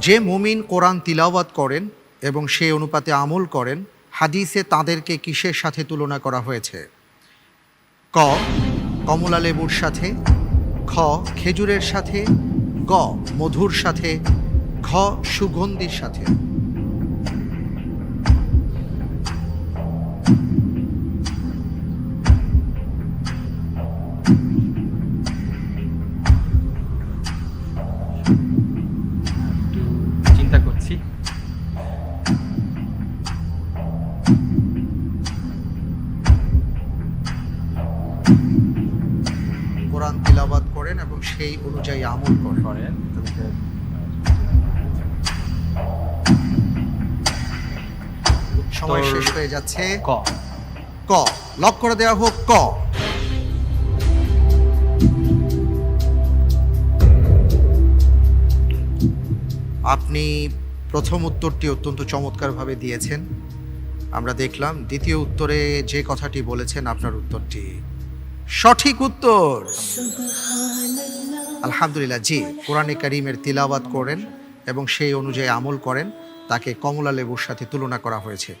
যে মুমিন কোরআন তিলাওয়াত করেন এবং সে অনুপাতে আমল করেন, হাদিসে তাদেরকে কিসের সাথে তুলনা করা হয়েছে? ক, কমলা লেবুর সাথে, খ, খেজুরের সাথে, গ, মধুর সাথে, ঘ, সুগন্ধির সাথে। করছি কোরআন তিলাওয়াত করেন এবং সেই অনুযায়ী আমল করেন। সময় শেষ হয়ে যাচ্ছে। ক। ক। লক করে দেওয়া হোক ক। আপনি প্রথম উত্তরটি অত্যন্ত চমৎকারভাবে দিয়েছেন। আমরা দেখলাম দ্বিতীয় উত্তরে যে কথাটি বলেছেন আপনার উত্তরটি। সঠিক উত্তর। আলহামদুলিল্লাহ, জি, কোরআনে করিমের তিলাওয়াত করেন এবং সেই অনুযায়ী আমল করেন। তাকে কমলা লেবুর সাথে তুলনা করা হয়েছে।